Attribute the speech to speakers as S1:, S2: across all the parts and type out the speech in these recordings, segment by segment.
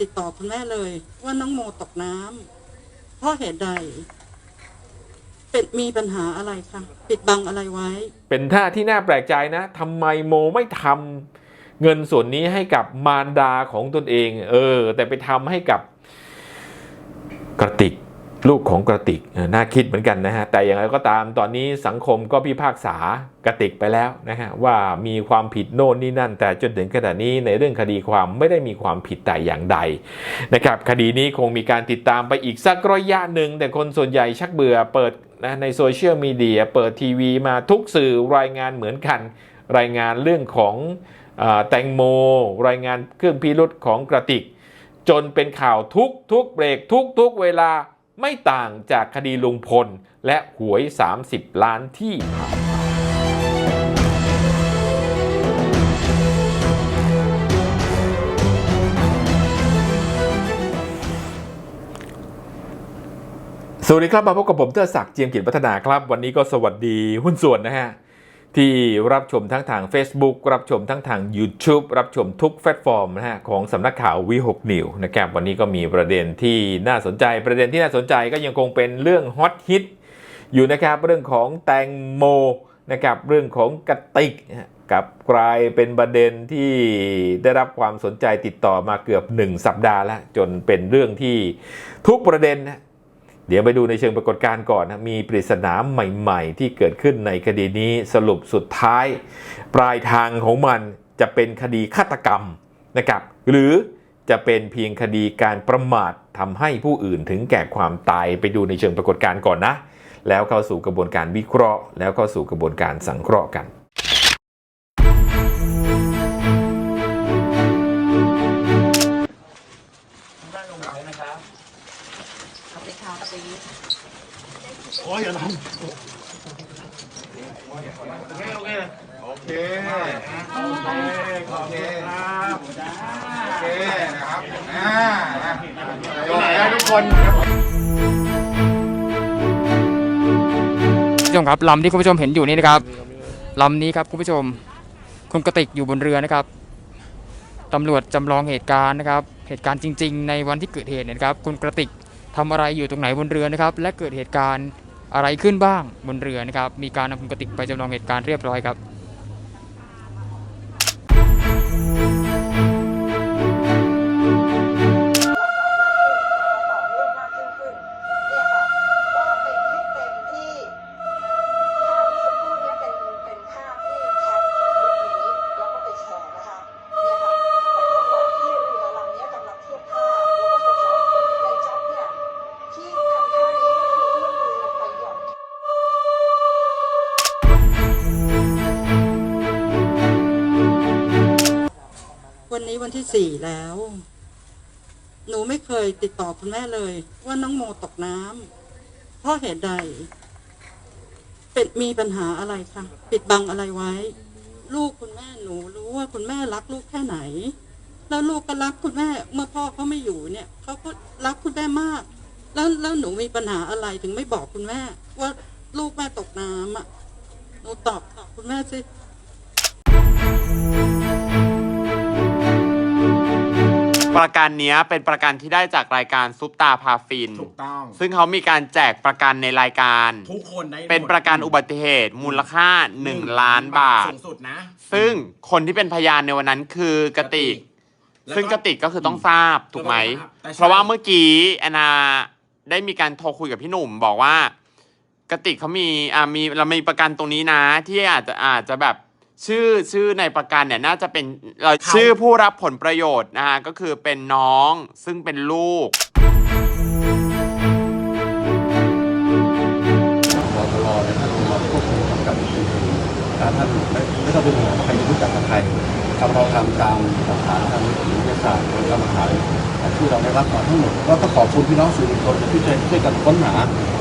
S1: ติดต่อคุณแม่เลย ว่าน้องโมตกน้ำเพราะเหตุใด เป็นมีปัญหาอะไรคะปิดบังอะไรไว้
S2: เป็นท่าที่น่าแปลกใจนะทำไมโมไม่ทำเงินส่วนนี้ให้กับมารดาของตนเอง เออ แต่ไปทำให้กับกระติก ลูกของกระติกน่าคิดเหมือนกันนะฮะแต่อย่างไรก็ตามตอนนี้สังคมก็พิพากษากระติกไปแล้วนะฮะว่ามีความผิดโน่นนี่นั่น แต่จนถึงขณะนี้ในเรื่องคดีความไม่ได้มีความผิดแต่อย่างใดนะครับคดีนี้คงมีการติดตามไปอีกสักระยะหนึ่ง แต่คนส่วนใหญ่ชักเบื่อเปิดนะในโซเชียลมีเดียเปิดทีวีมาทุกสื่อรายงานเหมือนกัน รายงานเรื่องของอแตงโม รายงานเครื่องพิรุษของกระติก จนเป็นข่าวทุกทุกเบรกทุกทุกเวลา ไม่ต่างจากคดีลุงพลและหวย 30 ล้านที่สวัสดีครับมาพบกับผมเตอร์ศักดิ์เจียมกิจพัฒนาครับ วันนี้ก็สวัสดีหุ้นส่วนนะฮะ ที่รับชมทั้งทาง Facebook รับชมทั้งทาง YouTube รับชมทุกแพลตฟอร์มนะฮะของสำนักข่าววิหกนิวนะครับวันนี้ก็มีประเด็นที่น่าสนใจ ประเด็นที่น่าสนใจก็ยังคงเป็นเรื่องฮอตฮิตอยู่นะครับเรื่องของแตงโมนะครับเรื่องของกระติกกับกลายเป็นประเด็นที่ได้รับความสนใจติดต่อมาเกือบ 1 สัปดาห์แล้ว จนเป็นเรื่องที่ทุกประเด็นนะ เดี๋ยวไปดูในเชิงปรากฏการณ์ก่อนนะมีปริศนาใหม่ ๆ ที่เกิดขึ้นในคดีนี้สรุปสุดท้าย ปลายทางของมันจะเป็นคดีฆาตกรรมนะครับ หรือจะเป็นเพียงคดีการประมาททำให้ผู้อื่นถึงแก่ความตายไปดูในเชิงปรากฏการณ์ก่อนนะ แล้วเข้าสู่กระบวนการวิเคราะห์ แล้วเข้าสู่กระบวนการสังเคราะห์กัน
S3: ครับลำ
S4: ที่คุณผู้ชมเห็นอยู่นี่นะครับลำนี้ครับคุณผู้ชมคุณกระติกอยู่บนเรือนะครับตำรวจจำลองเหตุการณ์นะครับ เหตุการณ์จริง ๆ ในวันที่เกิดเหตุนยนะครับ คุณกระติกทำอะไรอยู่ตรงไหนบนเรือนะครับ และเกิดเหตุการณ์อะไรขึ้นบ้างบนเรือนะครับ มีการนำคุณกระติกไปจำลองเหตุการณ์เรียบร้อยครับ
S1: สี่แล้ว หนูไม่เคยติดต่อคุณแม่เลย ว่าน้องโมตกน้ำเพราะเหตุใด เป็นมีปัญหาอะไรคะปิดบังอะไรไว้ ลูกคุณแม่หนูรู้ว่าคุณแม่รักลูกแค่ไหน แล้วลูกก็รักคุณแม่เมื่อพ่อเขาไม่อยู่เนี่ยเขาก็รักคุณแม่มาก แล้วแล้วหนูมีปัญหาอะไรถึงไม่บอกคุณแม่ ว่าลูกแม่ตกน้ำอะหนูตอบตอบคุณแม่สิ
S5: ประกันเนี้ยเป็นประกันที่ได้จากรายการซุปตาพาฟิน
S6: ถูกต้อง
S5: ซึ่งเขามีการแจกประกันในรายการ
S6: ทุกคนได้หมด
S5: เป็นประกันอุบัติเหตุมูลค่า 1 ล้านบาท
S6: สูงสุดนะ
S5: ซึ่งคนที่เป็นพยานในวันนั้นคือกติก
S6: แล้ว
S5: ซึ่งกติกก็คือต้องทราบถูกไหม
S6: แต่ใช่
S5: เพราะว่าเมื่อกี้แอนนาได้มีการโทรคุยกับพี่หนุ่มบอกว่ากติกเขามีอ่ามีเรามีประกันตรงนี้นะ ที่อาจจะอาจจะแบบ ชื่อชื่อในประกันเนี่ยน่าจะเป็นเราชื่อผู้รับผลประโยชน์นะฮะก็คือเป็นน้องซึ่งเป็นลูก
S7: รอตลอเนี่ยท่านมาควบคุมกำกับดูแล้วท่านไม่ไม่ต้องเป็นห่วงว่าใครจะรู้จักกับใครครับเราทำตามหลักฐานทางนิติวิทยาศาสตร์และหลักฐานที่เราได้รับมาทั้งหมดก็ต้องขอบคุณพี่น้องสื่อมวลชนที่ช่วยช่วยกันค้นหา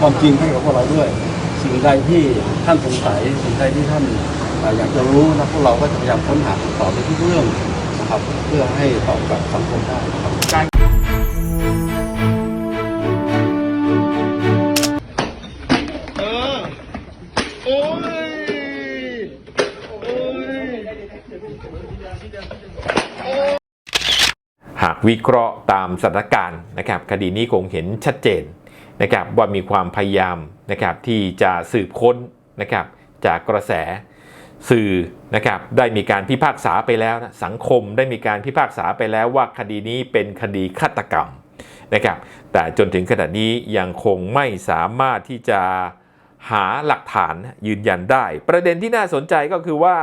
S7: ความจริงให้กับพวกเราด้วย สิ่งใดที่ท่านสงสัยสิ่งใดที่ท่านเอ่อยากจะรู้นะพวกเราก็จะพยายามค้นหาคำตอบในทุกเรื่องนะครับเพื่อให้ตอบกับสังคมได้นะครับ
S2: หากวิเคราะห์ตามสถานการณ์นะครับคดีนี้คงเห็นชัดเจนนะครับว่ามีความพยายามนะครับที่จะสืบค้นนะครับจากกระแส สื่อนะครับได้มีการพิพากษาไปแล้วนะสังคมได้มีการพิพากษาไปแล้วว่าคดีนี้เป็นคดีฆาตกรรมนะครับแต่จนถึงขณะนี้ยังคงไม่สามารถที่จะหาหลักฐานยืนยันได้ ประเด็นที่น่าสนใจก็คือว่า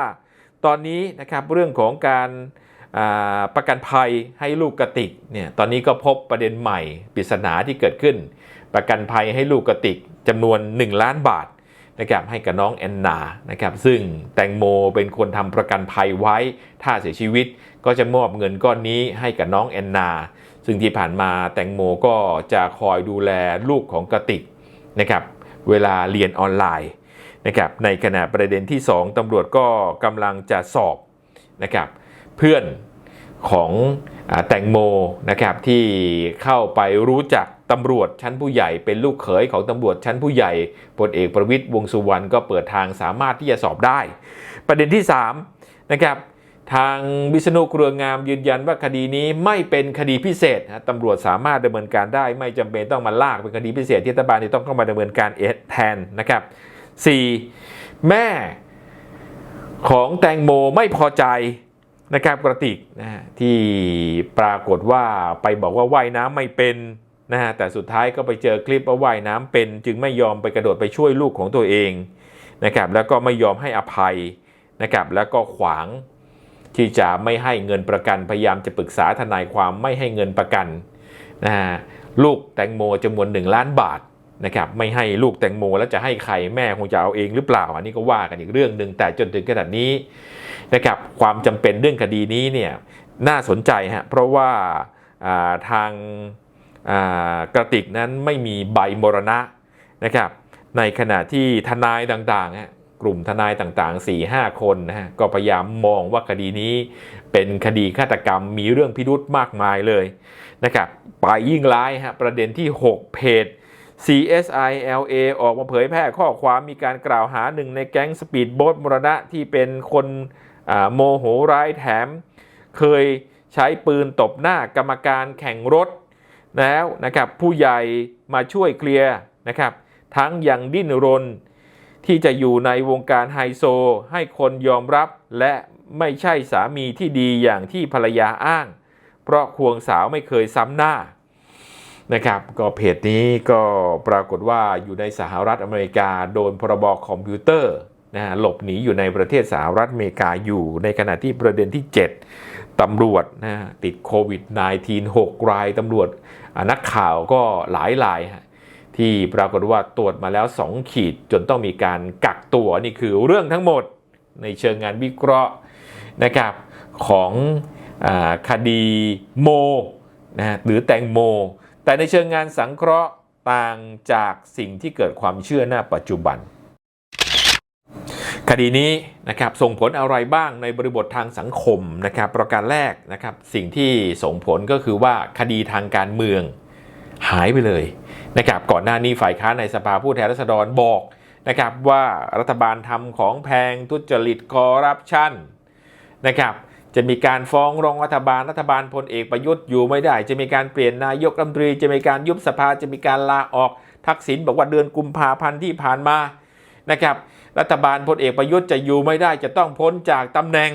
S2: ตอนนี้นะครับเรื่องของการาประกันภัยให้ลูกกระติกเนี่ยตอนนี้ก็พบประเด็นใหม่ปริศนาที่เกิดขึ้น ประกันภัยให้ลูกกระติกจำนวน 1 ล้านบาท นะครับให้กับน้องแอนนานะครับซึ่งแตงโมเป็นคนทำประกันภัยไว้ ถ้าเสียชีวิตก็จะมอบเงินก้อนนี้ให้กับน้องแอนนา ซึ่งที่ผ่านมาแตงโมก็จะคอยดูแลลูกของกติกนะครับเวลาเรียนออนไลน์นะครับในขณะประเด็นที่ 2ตำรวจก็กำลังจะสอบนะครับเพื่อนของแตงโมนะครับที่เข้าไปรู้จัก ตำรวจชั้นผู้ใหญ่เป็นลูกเขยของตำรวจชั้นผู้ใหญ่พลเอกประวิตยวงสุวรรณก็เปิดทางสามารถที่จะสอบได้ ประเด็นที่3นะครับทางวิษณุเครืองามยืนยันว่าคดีนี้ไม่เป็นคดีพิเศษนะตำรวจสามารถดำเนินการได้ ไม่จำเป็นต้องมาลากเป็นคดีพิเศษที่รัฐบาลจะต้องเข้ามาดำเนินการเอแทนนะครับ 4. แม่ของแตงโมไม่พอใจนะครับกระติกนะที่ปรากฏว่าไปบอกว่าว่ายน้ำไม่เป็น นะฮะแต่สุดท้ายก็ไปเจอคลิปว่าว่ายน้ำเป็น จึงไม่ยอมไปกระโดดไปช่วยลูกของตัวเองนะครับแล้วก็ไม่ยอมให้อภัยนะครับแล้วก็ขวางที่จะไม่ให้เงินประกันพยายามจะปรึกษาทนายความไม่ให้เงินประกันนะฮะลูกแตงโมจำนวนหนึ่งล้านบาทนะครับไม่ให้ลูกแตงโมแล้วจะให้ใครแม่คงจะเอาเองหรือเปล่า อันนี้ก็ว่ากันอีกเรื่องหนึ่งแต่จนถึงขนาดนี้นะครับความจำเป็นเรื่องคดีนี้เนี่ยน่าสนใจฮะเพราะว่าาทาง กระติกนั้นไม่มีใบมรณะนะครับในขณะที่ทนายต่างๆ กลุ่มทนายต่างๆ4-5คนนะฮะก็พยายามมองว่าคดีนี้เป็นคดีฆาตกรรมมีเรื่องพิรุธมากมายเลยนะครับไปยิ่งร้ายฮะประเด็นที่ 6 เพจ CSI LA ออกมาเผยแพร่ข้อความมีการกล่าวหาหนึ่งในแก๊งสปีดโบ๊ทมรณะที่เป็นคนโมโหร้ายแถม เคยใช้ปืนตบหน้ากรรมการแข่งรถ แล้วนะครับผู้ใหญ่มาช่วยเคลียร์นะครับ ทั้งยังดิ้นรน ที่จะอยู่ในวงการไฮโซ ให้คนยอมรับและไม่ใช่สามีที่ดีอย่างที่ภรรยาอ้าง เพราะควงสาวไม่เคยซ้ำหน้านะครับก็เพจนี้ก็ปรากฏว่าอยู่ในสหรัฐอเมริกาโดนพรบคอมพิวเตอร์นะฮะหลบหนีอยู่ในประเทศสหรัฐอเมริกาอยู่ในขณะที่ประเด็นที่ 7 ตำรวจนะฮะติดโควิด -19 6 รายตำรวจนักข่าวก็หลายรายฮะที่ปรากฏว่าตรวจมาแล้ว 2 ขีดจนต้องมีการกักตัวนี่คือเรื่องทั้งหมดในเชิงงานวิเคราะห์นะครับของอคดีโมนะฮะหรือแตงโม แต่ในเชิงงานสังเคราะห์ต่างจากสิ่งที่เกิดความเชื่อหน้าปัจจุบัน ดีนี้นะครับส่งผลอะไรบ้างในบริบททางสังคมนะครับ ประการแรกนะครับสิ่งที่ส่งผลก็คือว่าคดีทางการเมืองหายไปเลยนะครับก่อนหน้านี้ฝ่ายค้านในสภาผู้แทนราษฎรบอกนะครับว่ารัฐบาลทำของแพงทุจริตคอร์รัปชันนะครับจะมีการฟ้องร้องรัฐบาลรัฐบาลพลเอกประยุทธ์อยู่ไม่ได้ จะมีการเปลี่ยนนายกรัฐมนตรี จะมีการยุบสภาจะมีการลาออกทักษิณบอกว่าเดือนกุมภาพันธ์ที่ผ่านมานะครับ รัฐบาลพลเอกประยุทธ์จะอยู่ไม่ได้จะต้องพ้นจากตำแหน่ง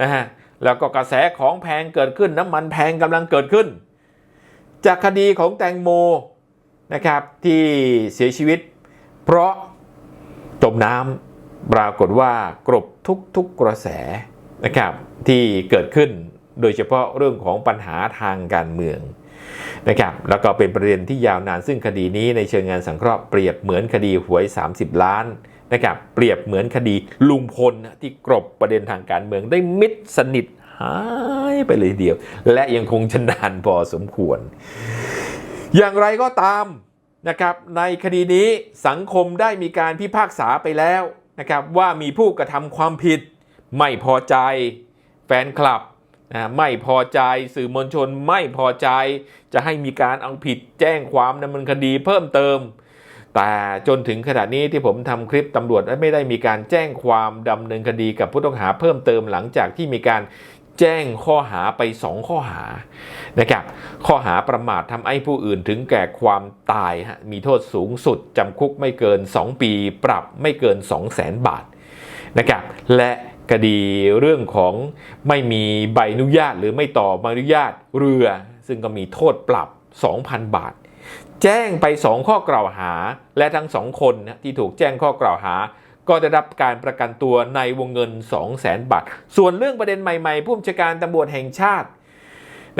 S2: นะฮะแล้วก็กระแสของแพงเกิดขึ้นน้ำมันแพงกำลังเกิดขึ้น จากคดีของแตงโมนะครับที่เสียชีวิต เพราะจมน้ำปรากฏว่ากรบทุกๆกระแสนะครับที่เกิดขึ้นโดยเฉพาะเรื่องของปัญหาทางการเมืองนะครับแล้วก็เป็นประเด็นที่ยาวนานซึ่งคดีนี้ในเชิงงานสังเคราะห์เปรียบเหมือนคดีหวย 30 ล้าน นะครับเปรียบเหมือนคดีลุงพลที่กรบประเด็นทางการเมืองได้มิดสนิทหายไปเลยเดียว และยังคงชนานพอสมควร อย่างไรก็ตามนะครับในคดีนี้สังคมได้มีการพิพากษาไปแล้วนะครับว่ามีผู้กระทำความผิด ไม่พอใจแฟนคลับนะไม่พอใจสื่อมวลชนไม่พอใจ จะให้มีการเอาผิดแจ้งความดำเนินคดีเพิ่มเติม แต่จนถึงขณะนี้ที่ผมทำคลิปตำรวจไม่ได้มีการแจ้งความดำเนินคดีกับผู้ต้องหาเพิ่มเติมหลังจากที่มีการแจ้งข้อหาไป 2 ข้อหานะครับข้อหาประมาททำให้ผู้อื่นถึงแก่ความตายฮะมีโทษสูงสุดจำคุกไม่เกิน 2 ปี ปรับไม่เกิน 2 0 0 0 0 0บาทนะครับและคดีเรื่องของไม่มีใบอนุญาตหรือไม่ต่อใบอนุญาตเรือ ซึ่งก็มีโทษปรับ 2,000 บาท แจ้งไป 2 ข้อกล่าวหา และทั้งสองคนที่ถูกแจ้งข้อกล่าวหา ก็จะรับการประกันตัวในวงเงิน 2 0 0แสนบาท ส่วนเรื่องประเด็นใหม่ๆผู้บัญชาการตำรวจแห่งชาติ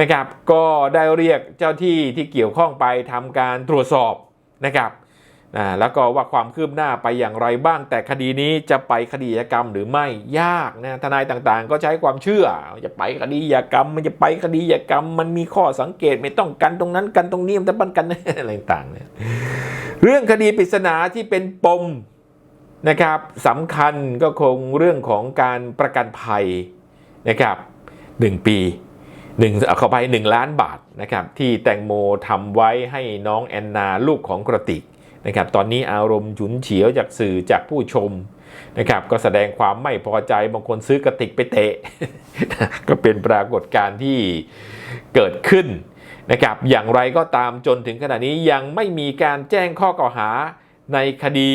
S2: นะครับ ก็ได้เรียกเจ้าที่ที่เกี่ยวข้องไปทำการตรวจสอบนะครับ อ่าแล้วก็ว่าความคืบหน้าไปอย่างไรบ้าง แต่คดีนี้จะไปคดีอากรรมหรือไม่ยากนะทนายต่างๆ ก็ใช้ความเชื่อจะไปคดีอากรรม มันจะไปคดีอากรรม มันมีข้อสังเกตไม่ต้องกันตรงนั้นกันตรงนี้มันจะปันกันอะไรต่างๆเนี่ยเรื่องคดีปริศนาที่เป็นปมนะครับสำคัญก็คงเรื่องของการประกันภัยนะครับ1ปี1เอาเข้าไป1ล้านบาทนะครับที่แตงโมทำไว้ให้น้องแอนนาลูกของกระติก นะครับตอนนี้อารมณ์ฉุนเฉียวจากสื่อจากผู้ชมนะครับก็แสดงความไม่พอใจบางคนซื้อกระติกไปเตะ ก็เป็นปรากฏการณ์ที่เกิดขึ้นนะครับอย่างไรก็ตามจนถึงขณะนี้ยังไม่มีการแจ้งข้อกล่าวหาในคดี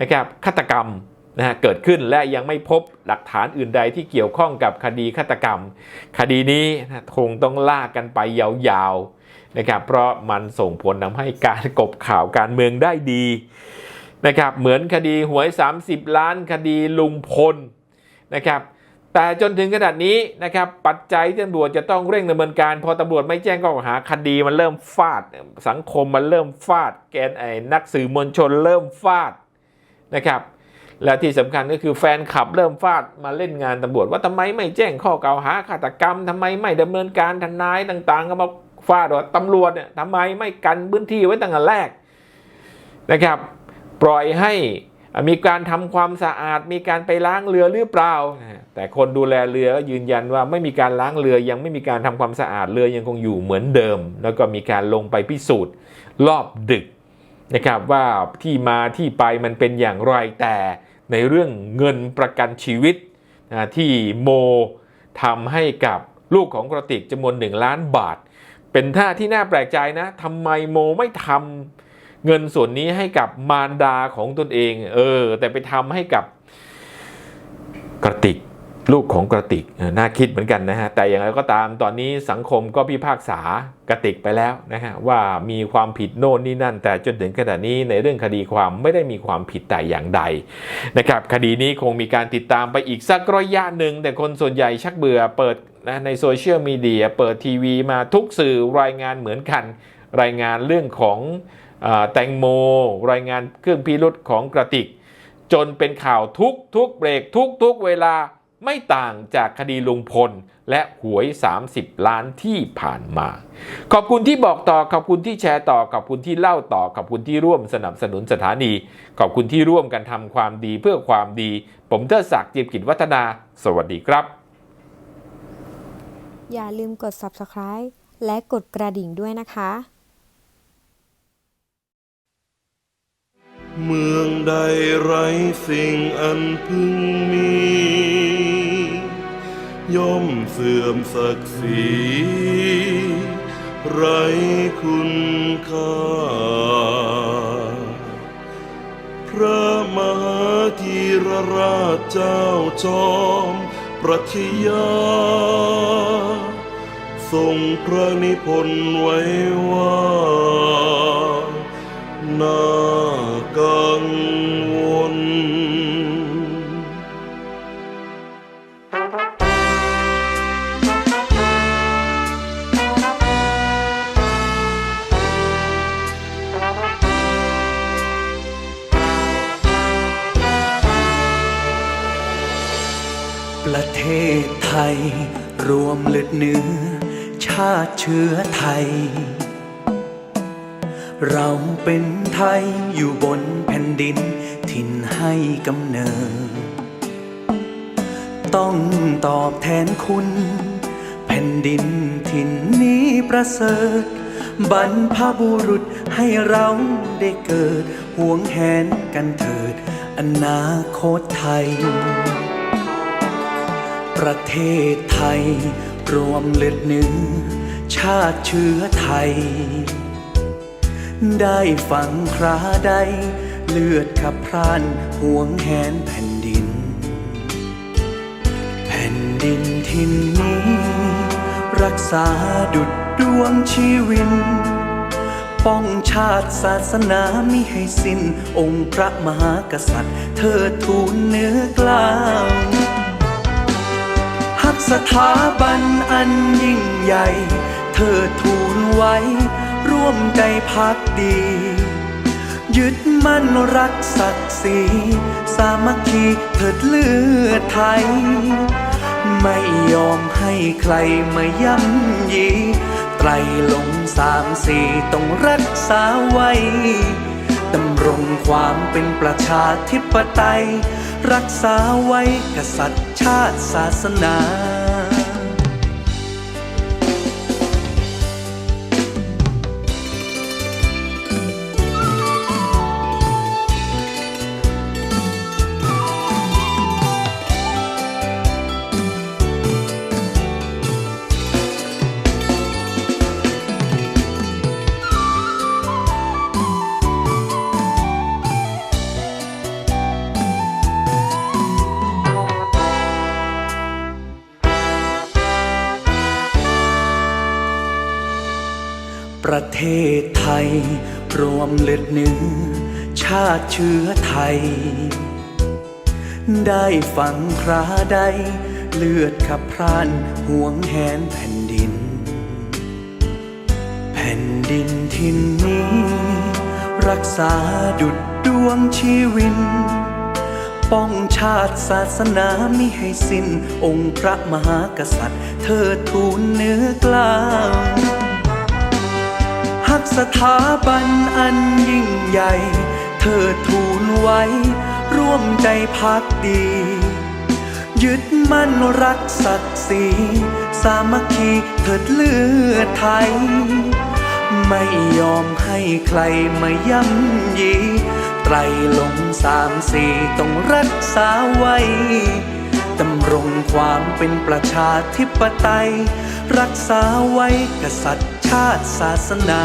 S2: นะครับฆาตกรรมนะฮะเกิดขึ้นและยังไม่พบหลักฐานอื่นใดที่เกี่ยวข้องกับคดีฆาตกรรม คดีนี้คงต้องลากกันไปยาวๆ นะครับเพราะมันส่งผลทำให้การกบข่าวการเมืองได้ดีนะครับเหมือนคดีหวย 30 ล้านคดีลุงพลนะครับแต่จนถึงขนาดนี้นะครับปัจจัยที่ตำรวจจะต้องเร่งดำเนินการ พอตำรวจไม่แจ้งข้อกล่าวหาคดีมันเริ่มฟาด สังคมมันเริ่มฟาด แกนไอ้นักสื่อมวลชนเริ่มฟาดนะครับและที่สำคัญก็คือแฟนคลับเริ่มฟาดมาเล่นงานตำรวจ ว่าทำไมไม่แจ้งข้อกล่าวหาฆาตกรรมทำไมไม่ดำเนินการทนายต่างๆก็มา ฟาดว่าตำรวจเนี่ยทำไมไม่กันพื้นที่ไว้ตั้งแต่แรกนะครับ ปล่อยให้มีการทำความสะอาด มีการไปล้างเรือหรือเปล่า แต่คนดูแลเรือยืนยันว่าไม่มีการล้างเรือยังไม่มีการทำความสะอาดเรือยังคงอยู่เหมือนเดิม แล้วก็มีการลงไปพิสูจน์รอบดึกนะครับว่าที่มาที่ไปมันเป็นอย่างไรแต่ในเรื่องเงินประกันชีวิตนะที่โมทำให้กับลูกของกระติกจำนวนหนึ่งล้านบาท เป็นท่าที่น่าแปลกใจนะทำไมโมไม่ทำเงินส่วนนี้ให้กับมารดาของตนเอง เออ แต่ไปทำให้กับกระติก ลูกของกระติกน่าคิดเหมือนกันนะฮะแต่อย่างไรก็ตามตอนนี้สังคมก็พิพากษากระติกไปแล้วนะฮะว่ามีความผิดโน่นนี่นั่น แต่จนถึงขณะนี้ในเรื่องคดีความไม่ได้มีความผิดแต่อย่างใดนะครับคดีนี้คงมีการติดตามไปอีกสักระยะหนึ่งแต่คนส่วนใหญ่ชักเบื่อเปิดนะในโซเชียลมีเดียเปิดทีวีมาทุกสื่อรายงานเหมือนกัน รายงานเรื่องของอแตงโม รายงานเครื่องพิรุษของกระติก จนเป็นข่าวทุกทุกเบรกทุกทุกเวลา ไม่ต่างจากคดีลุงพลและหวย 30 ล้านที่ผ่านมา ขอบคุณที่บอกต่อ ขอบคุณที่แชร์ต่อ ขอบคุณที่เล่าต่อ ขอบคุณที่ร่วมสนับสนุนสถานี ขอบคุณที่ร่วมกันทำความดีเพื่อความดี ผมเทดศักดิ์เจียมกิจวัฒนา สวัสดีครับ
S8: อย่าลืมกด subscribe และกดกระดิ่งด้วยนะคะ
S6: เมืองใดไร้สิ่งอันพึงมี ย่อมเสื่อมศักดิ์ศรีไร้คุณค่า พระมหาธีรราชเจ้าจอมปรัชญาทรงพระนิพนธ์ไว้ว่านา
S9: ประเทศไทย รวมเลือดเนื้อ ชาติเชื้อไทย เราเป็นไทยอยู่บนแผ่นดิน ถิ่นให้กำเนิด ต้องตอบแทนคุณ แผ่นดินถิ่นนี้ประเสริฐบรรพบุรุษให้เราได้เกิดห่วงแหนกันเถิด อนาคตไทย ประเทศไทย รวมเลือดเนื้อ ชาติเชื้อไทย ได้ฟังคราใด เลือดขับพรานห่วงแหนแผ่นดิน แผ่นดินทินนี้ รักษาดุดดวงชีวิน ป้องชาติศาสนามิให้สิ้น องค์พระมหากษัตริย์ เธอทูลเนื้อกล้าว สถาบันอันยิ่งใหญ่ เธอทูลไว้ ร่วมใจพักดี ยึดมั่นรักศักดิ์ศรีสามัคคีเถิดเลือดไทย ไม่ยอมให้ใครมาย่ำยีไตรลงสามสี่ต้องรักษาไว้ ดำรงความเป็นประชาธิปไตย รักษาไว้กษัตริย์ชาติศาสนา รวมเลือดเนื้อ ชาติเชื้อไทย ได้ฟังคราใด เลือดขับพร่านห่วงแหนแผ่นดิน แผ่นดินทินนี้ รักษาดุดดวงชีวิน ป้องชาติศาสนามิให้สิ้น องค์พระมหากษัตริย์ เธอทูลเนื้อกล้าว หักสถาบันอันยิ่งใหญ่ เธอทูลไว้ ร่วมใจพักดี ยึดมั่นรักศักดิ์ศรีสามัคคีเถิดเลือดไทย ไม่ยอมให้ใครมาย่ำยี ไตรลงสามสี่ต้องรักษาไว้ดำรงความเป็นประชาธิปไตย รักษาไว้กษัตริย์าติศาสนา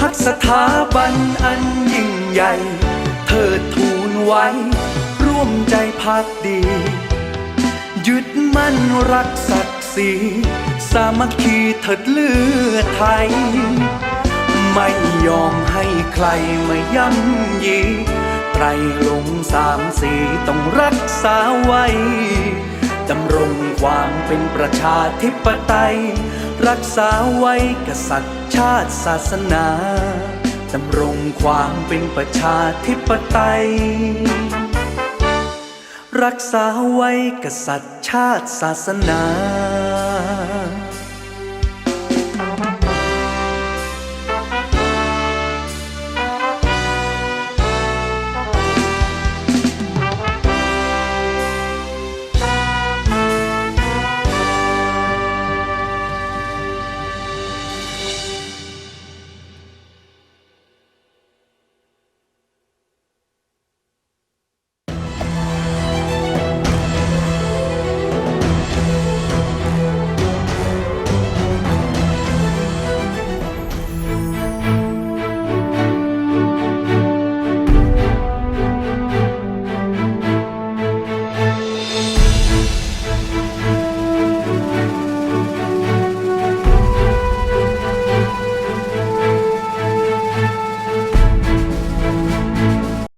S9: หักสถาบันอันยิ่งใหญ่เธอทูลไว้ ร่วมใจพักดี ยึดมั่นรักศักดิ์ศรีสามัคคีเถิดเลือไทย ไม่ยอมให้ใครมาย่ำยีไตรลงสามสี่ต้องรักษาไว้ ดำรงความเป็นประชาธิปไตย รักษาไว้กษัตริย์ชาติศาสนาดำรงความเป็นประชาธิปไตย รักษาไว้กษัตริย์ชาติศาสนา